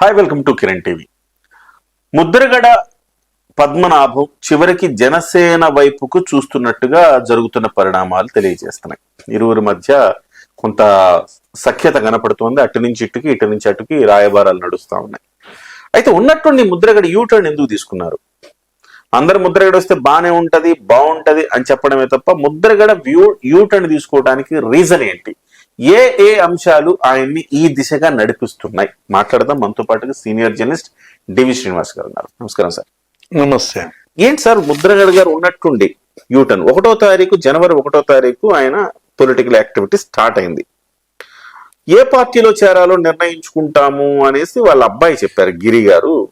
Hi welcome to Kiran TV Mudragada Padmanabham చివరికి జనసేన వైపుకు చూస్తున్నట్టుగా జరుగుతున్న పరిణామాలు తెలియజేస్తున్నాయి. ఇరువురి మధ్య కొంత సఖ్యత కనపడుతోంది. అటు నుంచి ఇటుకి ఇటు నుంచి అటుకి రాయబారాలు నడుస్తూ ఉన్నాయి. అయితే ఉన్నటువంటి ముద్రగడ యూటర్న్ ఎందుకు తీసుకున్నారు? అందరు ముద్రగడ వస్తే బాగానే ఉంటది బాగుంటది అని చెప్పడమే తప్ప ముద్రగడ వ్యూ యూటర్న్ తీసుకోవడానికి రీజన్ ఏంటి? ఏ ఏ అంశాలు ఆయన్ని ఈ దిశగా నడిపిస్తున్నాయి? మాట్లాడదాం. మనతో పాటుగా సీనియర్ జర్నలిస్ట్ డివి శ్రీనివాస్ గారు ఉన్నారు. నమస్కారం సార్. నమస్తే. ఏంటి సార్? ముద్రగడ గారు ఉన్నట్టుండి యూటర్న్. ఒకటో తారీఖు జనవరి ఒకటో తారీఖు ఆయన పొలిటికల్ యాక్టివిటీ స్టార్ట్ అయింది. ఏ పార్టీలో చేరాలో నిర్ణయించుకుంటాము అనేసి వాళ్ళ అబ్బాయి చెప్పారు గిరి గారు.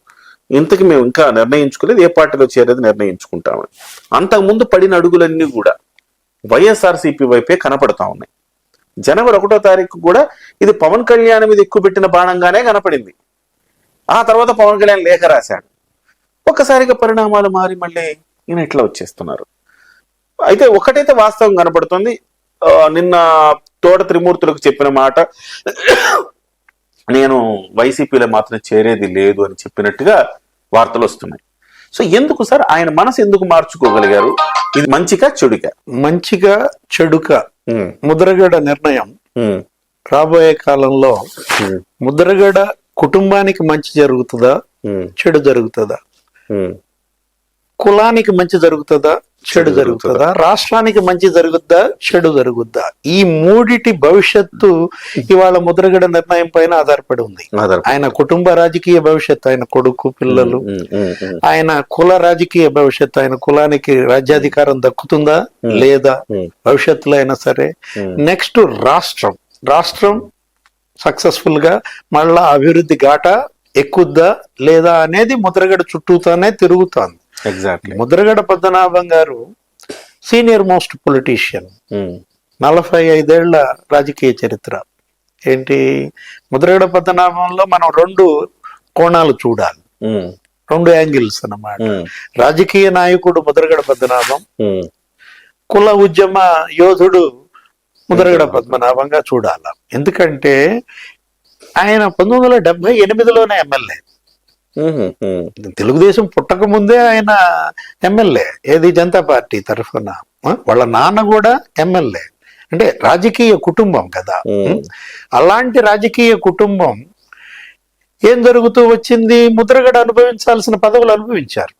ఇంతకు మేము ఇంకా నిర్ణయించుకోలేదు. ఏ పార్టీలో చేరేది నిర్ణయించుకుంటామని. అంతకుముందు పడిన అడుగులన్నీ కూడా వైఎస్ఆర్సీపీ వైపే కనపడతా ఉన్నాయి. జనవరి ఒకటో తారీఖు కూడా ఇది పవన్ కళ్యాణ్ మీద ఎక్కువ పెట్టిన బాణంగానే కనపడింది. ఆ తర్వాత పవన్ కళ్యాణ్ లేఖ రాశాడు. ఒక్కసారిగా పరిణామాలు మారి మళ్ళీ ఈయన ఇట్లా వచ్చేస్తున్నారు. అయితే ఒకటైతే వాస్తవం కనపడుతుంది. నిన్న తోట త్రిమూర్తులకు చెప్పిన మాట నేను వైసీపీలో మాత్రం చేరేది లేదు అని చెప్పినట్టుగా వార్తలు వస్తున్నాయి. సో ఎందుకు సార్? ఆయన మనసు ఎందుకు మార్చుకోగలిగారు? ఇది మంచిగా చెడుక? మంచిగా చెడుక? ముద్రగడ నిర్ణయం రాబోయే కాలంలో ముద్రగడ కుటుంబానికి మంచి జరుగుతుందా? చెడు జరుగుతుందా? కులానికి మంచి జరుగుతుందా? చెడు జరుగుతుందా? రాష్ట్రానికి మంచి జరుగుద్దా? చెడు జరుగుద్దా? ఈ మూడిటి భవిష్యత్తు ఇవాళ ముద్రగడ నిర్ణయం పైన ఆధారపడి ఉంది. ఆయన కుటుంబ రాజకీయ భవిష్యత్తు ఆయన కొడుకు పిల్లలు ఆయన కుల రాజకీయ భవిష్యత్తు ఆయన కులానికి రాజ్యాధికారం దక్కుతుందా లేదా? భవిష్యత్తులో అయినా సరే. నెక్స్ట్ రాష్ట్రం. రాష్ట్రం సక్సెస్ఫుల్గా మళ్ళా అభివృద్ధి ఘాట ఎక్కుద్దా లేదా అనేది ముద్రగడ చుట్టూతానే తిరుగుతోంది. ఎగ్జాక్ట్లీ ముద్రగడ పద్మనాభం గారు సీనియర్ మోస్ట్ పొలిటీషియన్. ఉమ్, నలభై ఐదేళ్ళ రాజకీయ చరిత్ర. ఏంటి? ముద్రగడ పద్మనాభంలో మనం రెండు కోణాలు చూడాలి. ఉమ్, రెండు యాంగిల్స్ అన్నమాట. ఉమ్, రాజకీయ నాయకుడు ముద్రగడ పద్మనాభం. కుల ఉద్యమ యోధుడు ముద్రగడ పద్మనాభంగా చూడాల. ఎందుకంటే ఆయన పంతొమ్మిది వందల డెబ్బై ఎనిమిదిలోనే ఎమ్మెల్యే. తెలుగుదేశం పుట్టక ముందే ఆయన ఎమ్మెల్యే ఏది జనతా పార్టీ తరఫున? వాళ్ళ నాన్న కూడా ఎమ్మెల్యే. అంటే రాజకీయ కుటుంబం కదా. అలాంటి రాజకీయ కుటుంబం ఏం జరుగుతూ వచ్చింది? ముద్రగడ అనుభవించాల్సిన పదవులు అనుభవించారు.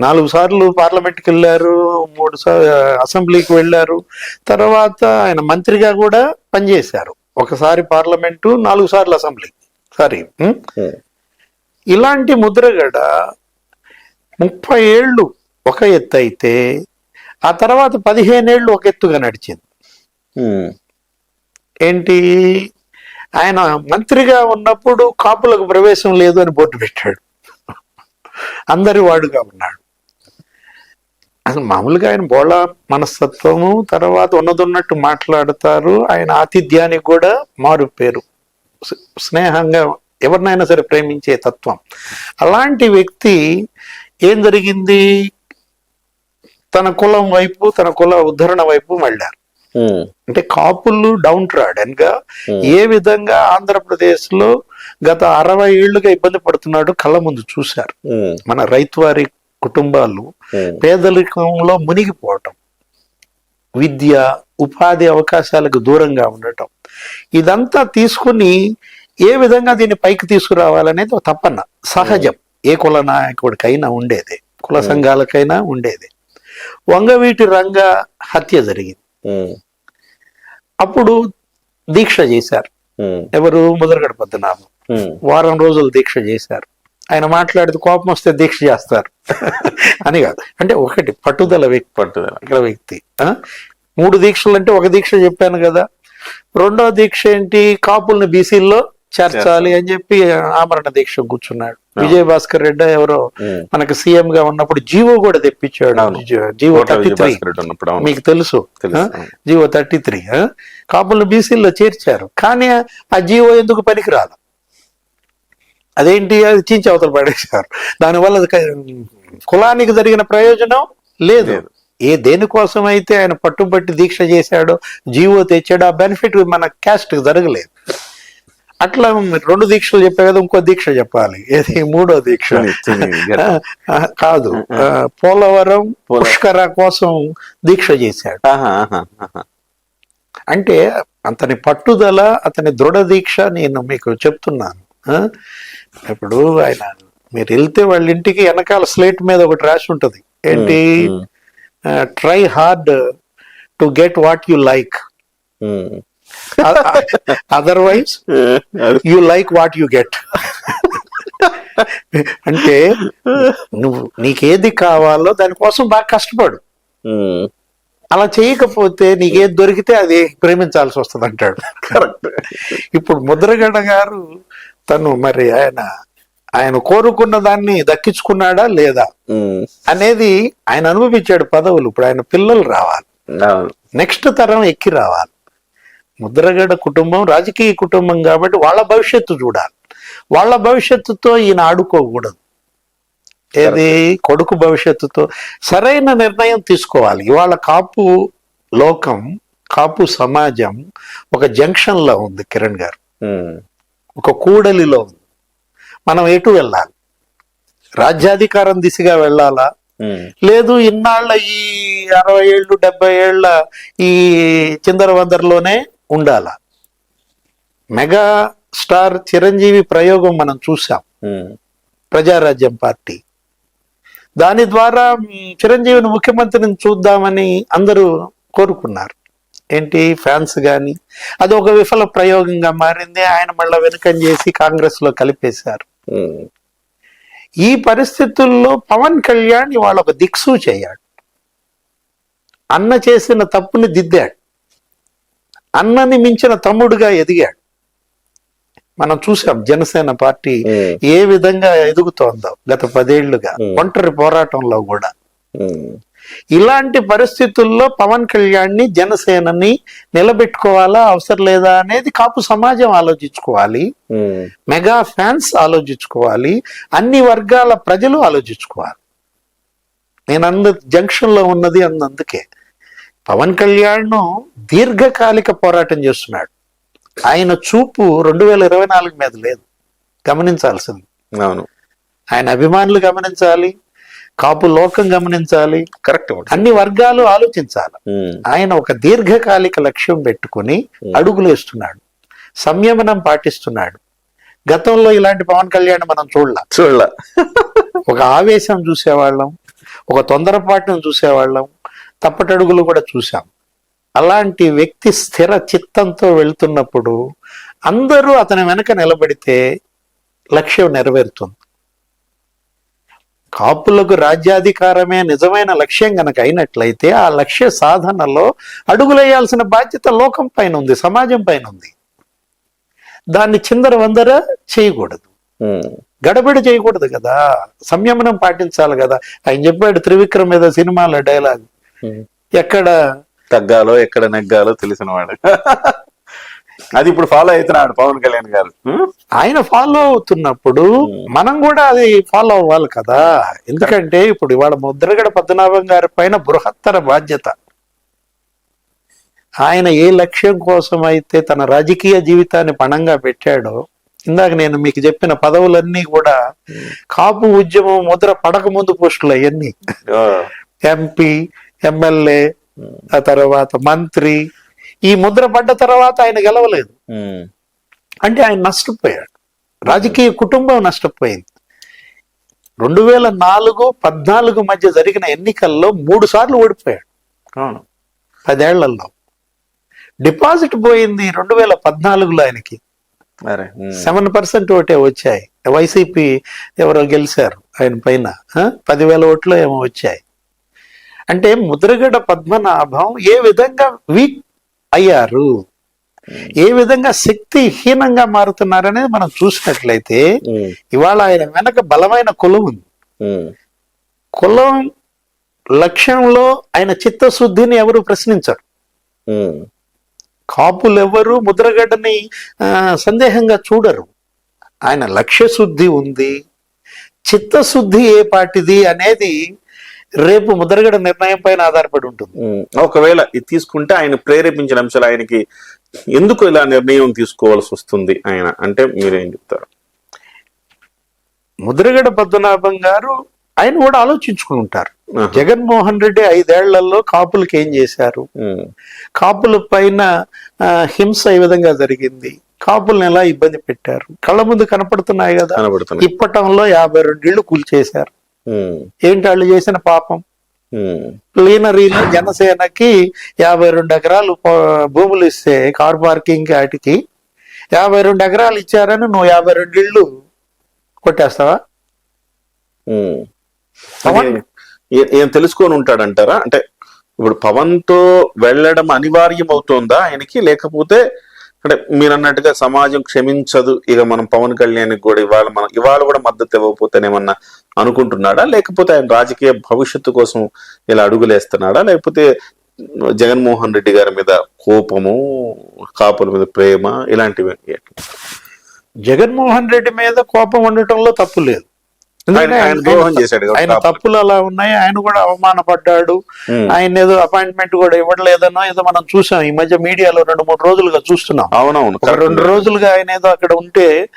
నాలుగు సార్లు పార్లమెంట్కి వెళ్ళారు మూడు సార్లు అసెంబ్లీకి వెళ్ళారు. తర్వాత ఆయన మంత్రిగా కూడా పనిచేశారు. ఒకసారి పార్లమెంటు నాలుగు సార్లు అసెంబ్లీ. సారీ. ఇలాంటి ముద్రగడ ముప్పై ఏళ్ళు ఒక ఎత్తు అయితే ఆ తర్వాత పదిహేనేళ్ళు ఒక ఎత్తుగా నడిచింది. ఏంటి? ఆయన మంత్రిగా ఉన్నప్పుడు కాపులకు ప్రవేశం లేదు అని బోర్డు పెట్టాడు. అందరి వాడుగా ఉన్నాడు. అసలు మామూలుగా ఆయన బోళ మనస్తత్వము తర్వాత ఉన్నదున్నట్టు మాట్లాడతారు. ఆయన ఆతిథ్యానికి కూడా మారు పేరు. స్నేహంగా ఎవరినైనా సరే ప్రేమించే తత్వం. అలాంటి వ్యక్తి ఏం జరిగింది? తన కులం వైపు తన కుల ఉద్ధరణ వైపు మళ్ళారు ఉమ్, అంటే కాపులు డౌన్ ట్రాడన్గా. ఏ విధంగా ఆంధ్రప్రదేశ్లో గత అరవై ఏళ్ళుగా ఇబ్బంది పడుతున్నాడు కళ్ళ ముందు చూశారు. మన రైతువారి కుటుంబాలు పేదరికంలో మునిగిపోవటం విద్య ఉపాధి అవకాశాలకు దూరంగా ఉండటం ఇదంతా తీసుకుని ఏ విధంగా దీన్ని పైకి తీసుకురావాలనేది తపన సహజం. ఏ కుల నాయకుడికైనా ఉండేది. కుల సంఘాలకైనా ఉండేది. వంగవీటి రంగ హత్య జరిగింది. అప్పుడు దీక్ష చేశారు. ఎవరు? ముద్రగడ పద్మనాభం వారం రోజులు దీక్ష చేశారు. ఆయన మాట్లాడితే కోపం వస్తే దీక్ష చేస్తారు. అని కాదు. అంటే ఒకటి పట్టుదల వ్యక్తి. పట్టుదల. వ్యక్తి? మూడు దీక్షలు అంటే ఒక దీక్ష చెప్పాను కదా. రెండో దీక్ష ఏంటి? కాపుల్ని బీసీల్లో చేర్చాలి అని చెప్పి ఆమరణ దీక్ష కూర్చున్నాడు. విజయ భాస్కర్ రెడ్డి ఎవరో. మనకి సీఎం గా ఉన్నప్పుడు జీవో కూడా తెప్పించాడు. GO thirty three. మీకు తెలుసు. జీవో థర్టీ త్రీ కాపులను బీసీల్లో చేర్చారు. కానీ ఆ జీవో ఎందుకు పనికిరాదు? అదేంటి? అది చించి అవతల పడేశారు. దానివల్ల కులానికి జరిగిన ప్రయోజనం లేదు. లేదు. ఏ దేనికోసం అయితే ఆయన పట్టుబట్టి దీక్ష చేశాడో జీవో తెచ్చాడో ఆ బెనిఫిట్ మన క్యాస్ట్ జరగలేదు. అట్లా రెండు దీక్షలు చెప్పే కదా ఇంకో దీక్ష చెప్పాలి. ఏది? మూడో దీక్ష. కాదు. పోలవరం పోల- పుష్కర కోసం దీక్ష చేశాడు. అంటే అతని పట్టుదల అతని దృఢ దీక్ష నేను మీకు చెప్తున్నాను? ఇప్పుడు ఆయన మీరు వెళ్తే వాళ్ళ ఇంటికి వెనకాల స్లేట్ మీద ఒకటి రాసి ఉంటది. ఏంటి? Try hard to get what you like. Otherwise అది you like what you get అంటే నువ్వు నీకేది కావాలో దానికోసం బాగా కష్టపడు. అలా చేయకపోతే నీకేది దొరికితే అది ప్రేమించాల్సి వస్తుంది అంటాడు. కరెక్ట్ ఇప్పుడు ముద్రగడ గారు తను మరి ఆయన ఆయన కోరుకున్న దాన్ని దక్కించుకున్నాడా లేదా అనేది ఆయన అనుభవించాడు పదవులు. ఇప్పుడు ఆయన పిల్లలు రావాలి. నెక్స్ట్ తరం ఎక్కి రావాలి. ముద్రగడ కుటుంబం రాజకీయ కుటుంబం కాబట్టి వాళ్ళ భవిష్యత్తు చూడాలి. వాళ్ళ భవిష్యత్తుతో ఈయన ఆడుకోకూడదు. ఏది? కొడుకు భవిష్యత్తుతో సరైన నిర్ణయం తీసుకోవాలి. ఇవాళ కాపు లోకం కాపు సమాజం ఒక జంక్షన్లో ఉంది కిరణ్ గారు. ఒక కూడలిలో ఉంది. మనం ఎటు వెళ్ళాలి? రాజ్యాధికారం దిశగా వెళ్ళాలా? లేదు ఇన్నాళ్ళ ఈ అరవై ఏళ్ళు డెబ్బై ఏళ్ళ ఈ చిందరవందరలోనే ఉండాలా. మెగా స్టార్ చిరంజీవి ప్రయోగం మనం చూసాం ప్రజారాజ్యం పార్టీ. దాని ద్వారా చిరంజీవిని ముఖ్యమంత్రిని చూద్దామని అందరూ కోరుకున్నారు. ఏంటి? ఫ్యాన్స్ గాని. అది ఒక విఫల ప్రయోగంగా మారింది. ఆయన మళ్ళా వెనుకం చేసి కాంగ్రెస్లో కలిపేశారు ఈ పరిస్థితుల్లో పవన్ కళ్యాణ్ ఇవాళ ఒక దిక్సు చేయాడు అన్న చేసిన తప్పుని దిద్దాడు. అన్నని మించిన తమ్ముడుగా ఎదిగాడు. మనం చూసాం జనసేన పార్టీ ఏ విధంగా ఎదుగుతోందో గత పదేళ్ళుగా. ఒంటరి పోరాటంలో కూడా. ఇలాంటి పరిస్థితుల్లో పవన్ కళ్యాణ్ని జనసేనని నిలబెట్టుకోవాలా అవసరం లేదా అనేది కాపు సమాజం ఆలోచించుకోవాలి మెగా ఫ్యాన్స్ ఆలోచించుకోవాలి అన్ని వర్గాల ప్రజలు ఆలోచించుకోవాలి. నేను అంద జంక్షన్లో ఉన్నది అన్నందుకే. పవన్ కళ్యాణ్ దీర్ఘకాలిక పోరాటం చేస్తున్నాడు. ఆయన చూపు రెండు వేల ఇరవై నాలుగు మీద లేదు. గమనించాల్సింది. అవును. ఆయన అభిమానులు గమనించాలి కాపు లోకం గమనించాలి కరెక్ట్ అన్ని వర్గాలు ఆలోచించాలి. ఆయన ఒక దీర్ఘకాలిక లక్ష్యం పెట్టుకుని అడుగులు వేస్తున్నాడు సంయమనం పాటిస్తున్నాడు. గతంలో ఇలాంటి పవన్ కళ్యాణ్ మనం చూడలా. చూడాల. ఒక ఆవేశం చూసేవాళ్ళం ఒక తొందరపాటును చూసేవాళ్ళం తప్పటడుగులు కూడా చూసాం అలాంటి వ్యక్తి స్థిర చిత్తంతో వెళ్తున్నప్పుడు అందరూ అతని వెనక నిలబడితే లక్ష్యం నెరవేరుతుంది. కాపులకు రాజ్యాధికారమే నిజమైన లక్ష్యం గనక అయినట్లయితే ఆ లక్ష్య సాధనలో అడుగులేయాల్సిన బాధ్యత లోకం పైన ఉంది సమాజం పైన ఉంది. దాన్ని చిందర వందర చేయకూడదు. గడబిడ చేయకూడదు కదా. సంయమనం పాటించాలి కదా. ఆయన చెప్పాడు త్రివిక్రమ్ మీద సినిమాలో డైలాగ్. ఎక్కడ? తగ్గాలో ఎక్కడ నెగ్గాలో తెలిసిన వాడు. అది ఇప్పుడు ఫాలో అవుతున్నాడు పవన్ కళ్యాణ్ గారు. ఆయన ఫాలో అవుతున్నప్పుడు మనం కూడా అది ఫాలో అవ్వాలి కదా. ఎందుకంటే ఇప్పుడు ఇవాళ ముద్రగడ పద్మనాభం గారి పైన బృహత్తర బాధ్యత. ఆయన ఏ లక్ష్యం కోసం అయితే తన రాజకీయ జీవితాన్ని పణంగా పెట్టాడో ఇందాక నేను మీకు చెప్పిన పదవులన్నీ కూడా కాపు ఉద్యమం ముద్ర పడక ముందు పోస్టులు అవన్నీ. ఎంపీ ఎమ్మెల్యే ఆ తర్వాత మంత్రి ఈ ముద్ర పడ్డ తర్వాత ఆయన గెలవలేదు. అంటే ఆయన నష్టపోయాడు. రాజకీయ కుటుంబం నష్టపోయింది. రెండు వేల నాలుగు పద్నాలుగు మధ్య జరిగిన ఎన్నికల్లో మూడు సార్లు ఓడిపోయాడు. అవును. పదేళ్ళలో. డిపాజిట్ పోయింది రెండు వేల పద్నాలుగులో ఆయనకి. సెవెన్ పర్సెంట్ ఓటే వచ్చాయి. వైసీపీ ఎవరో గెలిచారు ఆయన పైన? పదివేల ఓట్లు ఏమో వచ్చాయి. అంటే ముద్రగడ పద్మనాభం ఏ విధంగా వీక్ అయ్యారు? ఏ విధంగా శక్తిహీనంగా మారుతున్నారనేది మనం చూసినట్లయితే ఇవాళ ఆయన వెనక బలమైన కులం ఉంది. కులం లక్ష్యంలో ఆయన చిత్తశుద్ధిని ఎవరు ప్రశ్నించరు. కాపులు ఎవరు ముద్రగడ్డని సందేహంగా చూడరు. ఆయన లక్ష్య శుద్ధి ఉంది. చిత్తశుద్ధి ఏ పాటిది అనేది రేపు ముద్రగడ నిర్ణయం పైన ఆధారపడి ఉంటుంది. ఒకవేళ ఇది తీసుకుంటే ఆయన ప్రేరేపించిన అంశాలు ఆయనకి ఎందుకు ఇలా నిర్ణయం తీసుకోవాల్సి వస్తుంది ఆయన? అంటే మీరేం చెప్తారు? ముద్రగడ పద్మనాభం గారు ఆయన కూడా ఆలోచించుకుని ఉంటారు. జగన్మోహన్ రెడ్డి ఐదేళ్ళలో కాపులకి ఏం చేశారు? కాపుల పైన హింస ఏ విధంగా జరిగింది. కాపుల్ని ఎలా ఇబ్బంది పెట్టారు? కళ్ళ ముందు కనపడుతున్నాయి కదా. ఇప్పటంలో యాభై రెండు ఇళ్ళు కూల్చేశారు. ఏంటి వాళ్ళు చేసిన పాపం? ప్లీనరీలో జనసేనకి యాభై రెండు ఎకరాలు భూములు ఇస్తే కార్ పార్కింగ్ వాటికి యాభై రెండు ఎకరాలు ఇచ్చారని నువ్వు యాభై రెండు ఇళ్ళు కొట్టేస్తావా? ఏం తెలుసుకొని ఉంటాడంటారా? అంటే ఇప్పుడు పవన్తో వెళ్ళడం అనివార్యం అవుతోందా ఆయనకి? లేకపోతే అంటే మీరు అన్నట్టుగా సమాజం క్షమించదు. ఇక మనం పవన్ కళ్యాణ్ కూడా ఇవాళ మనం ఇవాళ కూడా మద్దతు ఇవ్వకపోతేనేమన్నా అనుకుంటున్నాడా? లేకపోతే ఆయన రాజకీయ భవిష్యత్తు కోసం ఇలా అడుగులేస్తున్నాడా? లేకపోతే జగన్మోహన్ రెడ్డి గారి మీద కోపము కాపుల మీద ప్రేమ ఇలాంటివి జగన్మోహన్ రెడ్డి మీద కోపం ఉండటంలో తప్పు లేదు. ఆయన-. తప్పులు అలా ఉన్నాయి. ఆయన కూడా అవమానపడ్డాడు. ఆయన ఏదో అపాయింట్మెంట్ కూడా ఇవ్వట్లేదనో ఏదో మనం చూసాం. ఈ మధ్య మీడియాలో రెండు మూడు రోజులుగా చూస్తున్నాం. అవునవును రెండు రోజులుగా ఆయన ఏదో అక్కడ ఉంటే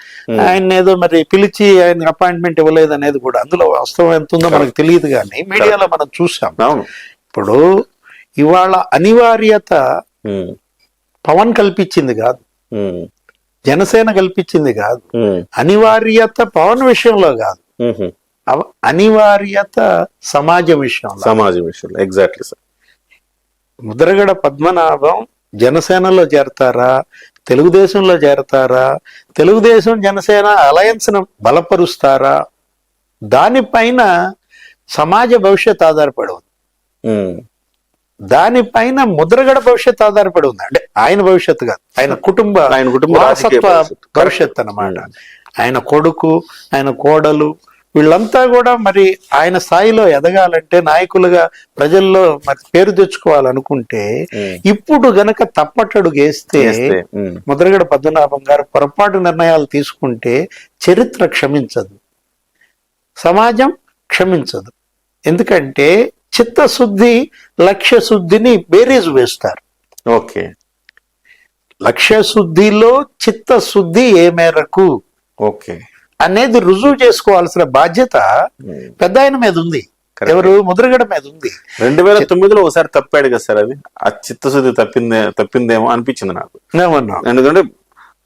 ఆయన ఏదో మరి పిలిచి ఆయన అపాయింట్మెంట్ ఇవ్వలేదు అనేది కూడా అందులో వాస్తవం ఎంత ఉందో మనకు తెలియదు కానీ మీడియాలో మనం చూసాం. ఇప్పుడు ఇవాళ అనివార్యత పవన్ కల్పించింది కాదు. జనసేన కల్పించింది కాదు. అనివార్యత పవన్ విషయంలో కాదు. అనివార్యత సమాజ విషయంలో. సమాజం విషయంలో ఎగ్జాక్ట్లీ సార్ ముద్రగడ పద్మనాభం జనసేనలో చేరతారా? తెలుగుదేశంలో చేరతారా? తెలుగుదేశం జనసేన అలయన్స్ను బలపరుస్తారా? దానిపైన సమాజ భవిష్యత్ ఆధారపడి ఉంది. దానిపైన ముద్రగడ భవిష్యత్ ఆధారపడి ఉంది. అంటే ఆయన భవిష్యత్తు కాదు. ఆయన కుటుంబ ఆయన కుటుంబ. భవిష్యత్ అన్నమాట. ఆయన కొడుకు ఆయన కోడలు వీళ్ళంతా కూడా మరి ఆయన స్థాయిలో ఎదగాలంటే నాయకులుగా ప్రజల్లో మరి పేరు తెచ్చుకోవాలనుకుంటే. ఇప్పుడు గనక చేస్తే, ఉమ్, ముద్రగడ పద్మనాభం గారు పొరపాటు నిర్ణయాలు తీసుకుంటే చరిత్ర క్షమించదు. సమాజం క్షమించదు. ఎందుకంటే చిత్తశుద్ధి లక్ష్య శుద్ధిని బేరీజు వేస్తారు. ఓకే. లక్ష్య శుద్ధిలో చిత్తశుద్ధి ఏ మేరకు? ఓకే. అనేది రుజువు చేసుకోవాల్సిన బాధ్యత ఉమ్. పెద్ద ఆయన మీద ఉంది. ఎవరు? ముద్రగడ మీద ఉంది. రెండు వేల తొమ్మిదిలో ఒకసారి తప్పాడు కదా సార్ అది? ఆ చిత్తశుద్ధి తప్పిందే తప్పిందేమో అనిపించింది నాకు. ఎందుకంటే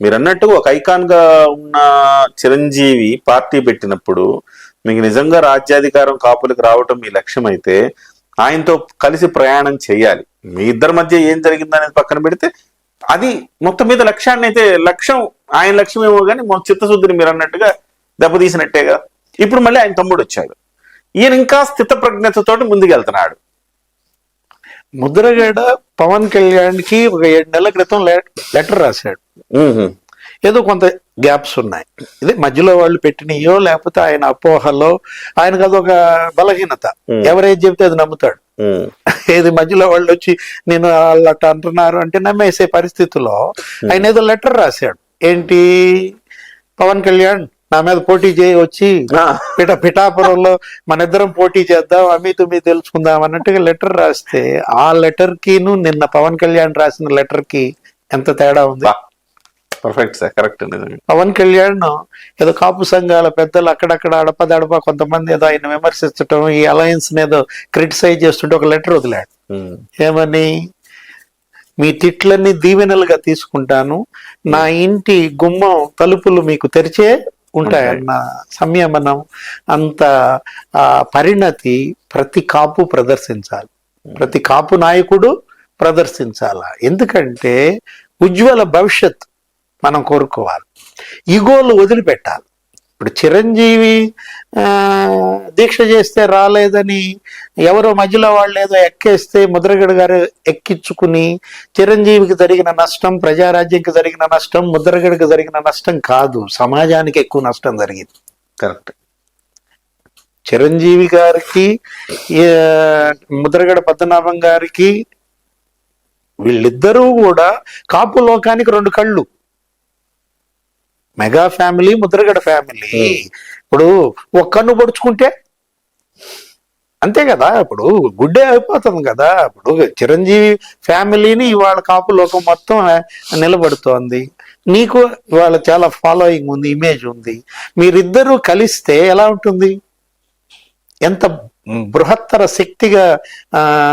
మీరు అన్నట్టుగా ఒక ఐకాన్గా ఉన్న చిరంజీవి పార్టీ పెట్టినప్పుడు మీకు నిజంగా రాజ్యాధికారం కాపులకు రావటం మీ లక్ష్యం అయితే ఆయనతో కలిసి ప్రయాణం చేయాలి. మీ ఇద్దరి మధ్య ఏం జరిగింది అనేది పక్కన పెడితే అది మొత్తం మీద లక్ష్యాన్ని అయితే లక్ష్యం ఆయన లక్ష్యం ఏమో కానీ చిత్తశుద్ధిని మీరు అన్నట్టుగా దెబ్బతీసినట్టేగా. ఇప్పుడు మళ్ళీ ఆయన తమ్ముడు వచ్చాడు. ఈయన ఇంకా స్థిత ప్రజ్ఞతతోటి ముందుకెళ్తున్నాడు. ముద్రగడ పవన్ కళ్యాణ్కి ఒక ఏడు నెలల క్రితం లెటర్ రాశాడు. ఏదో కొంత గ్యాప్స్ ఉన్నాయి. ఇది మధ్యలో వాళ్ళు పెట్టినయో లేకపోతే ఆయన అపోహలో ఆయనకు అదొక బలహీనత. ఎవరేది చెబితే అది నమ్ముతాడు. మ్మ్. ఏది మధ్యలో వాళ్ళు వచ్చి నేను వాళ్ళు అట్ట అంటున్నారు అంటే నమ్మేసే పరిస్థితిలో ఆయన ఏదో లెటర్ రాశాడు. ఏంటి? పవన్ కళ్యాణ్ నా మీద పోటీ చేయి వచ్చి పిట పిఠాపురంలో మన ఇద్దరం పోటీ చేద్దాం అమి తుమి తెలుసుకుందాం అన్నట్టుగా లెటర్ రాస్తే ఆ లెటర్ కిను నిన్న పవన్ కళ్యాణ్ రాసిన లెటర్కి ఎంత తేడా ఉంది. Perfect sir correct Pawan Kalyan ఏదో కాపు సంఘాల పెద్దలు అక్కడక్కడ అడపదడప కొంతమంది ఏదో ఆయన విమర్శించటం ఈ అలయన్స్ ఏదో క్రిటిసైజ్ చేస్తుంటే ఒక లెటర్ వదిలాడు. ఏమని? మీ తిట్లన్నీ దీవెనలుగా తీసుకుంటాను. నా ఇంటి గుమ్మం తలుపులు మీకు తెరిచే ఉంటాయన్న సంయమనం అంత ఆ, పరిణతి ప్రతి కాపు ప్రదర్శించాలి. ప్రతి కాపు నాయకుడు ప్రదర్శించాల. ఎందుకంటే ఉజ్వల భవిష్యత్ మనం కోరుకోవాలి. ఈగోలు వదిలిపెట్టాలి. ఇప్పుడు చిరంజీవి ఆ, దీక్ష చేస్తే రాలేదని ఎవరో మధ్యలో వాళ్ళు ఏదో ఎక్కేస్తే ముద్రగడ గారు ఎక్కించుకుని చిరంజీవికి జరిగిన నష్టం ప్రజారాజ్యంకి జరిగిన నష్టం ముద్రగడకు జరిగిన నష్టం కాదు. సమాజానికి ఎక్కువ నష్టం జరిగింది. కరెక్ట్. చిరంజీవి గారికి ముద్రగడ పద్మనాభం గారికి వీళ్ళిద్దరూ కూడా కాపు లోకానికి రెండు కళ్ళు. Mega family Mudragada family. ఇప్పుడు ఒక కన్ను పొడుచుకుంటే? అంతే కదా? ఇప్పుడు గుడ్డే అయిపోతుంది కదా? ఇప్పుడు చిరంజీవి ఫ్యామిలీని ఇవాళ కాపు లోకం మొత్తం నిలబడుతోంది. నీకు ఇవాళ చాలా ఫాలోయింగ్ ఉంది ఇమేజ్ ఉంది. మీరిద్దరూ కలిస్తే ఎలా ఉంటుంది? ఎంత బృహత్తర శక్తిగా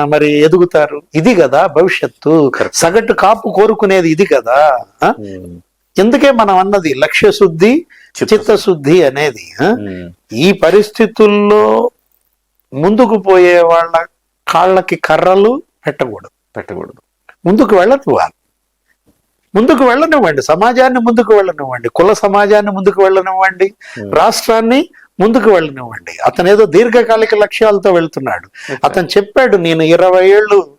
మరి ఎదుగుతారు? ఇది కదా భవిష్యత్తు. సగటు కాపు కోరుకునేది ఇది కదా? ఎందుకే మనం అన్నది లక్ష్య శుద్ధి చిత్తశుద్ధి అనేది? ఈ పరిస్థితుల్లో ముందుకు పోయే వాళ్ళ కాళ్ళకి కర్రలు పెట్టకూడదు. పెట్టకూడదు. ముందుకు వెళ్ళనివ్వాలి. ముందుకు వెళ్ళనివ్వండి. సమాజాన్ని ముందుకు వెళ్ళనివ్వండి. కుల సమాజాన్ని ముందుకు వెళ్ళనివ్వండి. రాష్ట్రాన్ని ముందుకు వెళ్ళనివ్వండి. అతను ఏదో దీర్ఘకాలిక లక్ష్యాలతో వెళ్తున్నాడు. అతను చెప్పాడు నేను ఇరవై ఏళ్ళు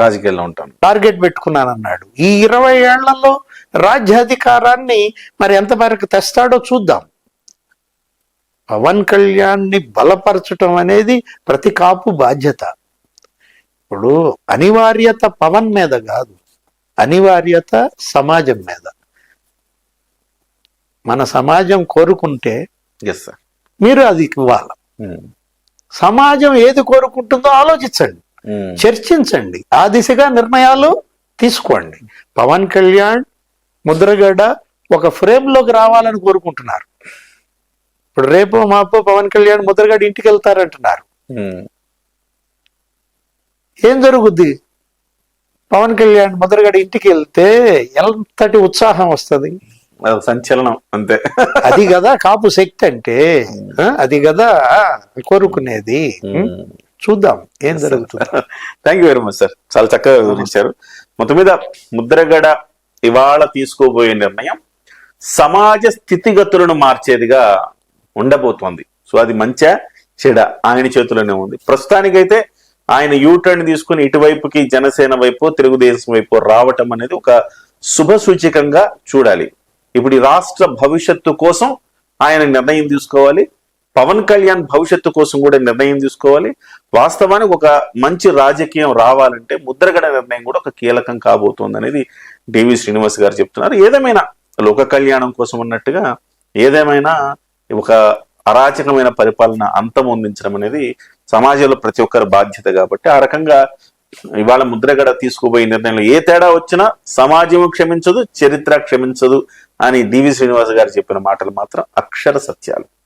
రాజకీయాల్లో ఉంటాను. టార్గెట్ పెట్టుకున్నానన్నాడు. ఈ ఇరవై ఏళ్ళలో రాజ్యాధికారాన్ని మరి ఎంత మేరకు తెస్తాడో చూద్దాం. పవన్ కళ్యాణ్ని బలపరచటం అనేది ప్రతి కాపు బాధ్యత. ఇప్పుడు అనివార్యత పవన్ మీద కాదు అనివార్యత సమాజం మీద. మన సమాజం కోరుకుంటే ఎస్ సార్ మీరు అది ఇవ్వాలి. సమాజం ఏది కోరుకుంటుందో ఆలోచించండి. చర్చించండి. ఆ దిశగా నిర్ణయాలు తీసుకోండి. పవన్ కళ్యాణ్ ముద్రగడ ఒక ఫ్రేమ్లోకి రావాలని కోరుకుంటున్నారు. ఇప్పుడు రేపు మాపు పవన్ కళ్యాణ్ ముద్రగడ ఇంటికి వెళ్తారంటున్నారు. ఏం జరుగుద్ది? పవన్ కళ్యాణ్ ముద్రగడ ఇంటికి వెళ్తే ఎంతటి ఉత్సాహం వస్తుంది? సంచలనం అంతే. అది కదా కాపు శక్తి అంటే. అది కదా కోరుకునేది. చూద్దాం ఏం జరుగుతుంది. Thank you very much sir చాలా చక్కగా వివరించారు. మొత్తం మీద ముద్రగడ ఇవాళ తీసుకోబోయే నిర్ణయం సమాజ స్థితిగతులను మార్చేదిగా ఉండబోతోంది. సో అది మంచా చెడ ఆయన చేతిలోనే ఉంది. ప్రస్తుతానికైతే ఆయన యూటర్న్ తీసుకుని ఇటువైపుకి జనసేన వైపు తెలుగుదేశం వైపు రావటం అనేది ఒక శుభ సూచకంగా చూడాలి. ఇప్పుడు ఈ రాష్ట్ర భవిష్యత్తు కోసం ఆయన నిర్ణయం తీసుకోవాలి. పవన్ కళ్యాణ్ భవిష్యత్తు కోసం కూడా నిర్ణయం తీసుకోవాలి. వాస్తవానికి ఒక మంచి రాజకీయం రావాలంటే ముద్రగడ నిర్ణయం కూడా ఒక కీలకం కాబోతోంది అనేది డివి శ్రీనివాస్ గారు చెప్తున్నారు. ఏదేమైనా లోక కళ్యాణం కోసం ఉన్నట్టుగా ఏదేమైనా ఒక అరాచకమైన పరిపాలన అంతం అందించడం అనేది సమాజంలో ప్రతి ఒక్కరి బాధ్యత కాబట్టి ఆ రకంగా ఇవాళ ముద్రగడ తీసుకోబోయే నిర్ణయంలో ఏ తేడా వచ్చినా సమాజం క్షమించదు చరిత్ర క్షమించదు అని డివి శ్రీనివాస్ గారు చెప్పిన మాటలు మాత్రం అక్షర సత్యాలు.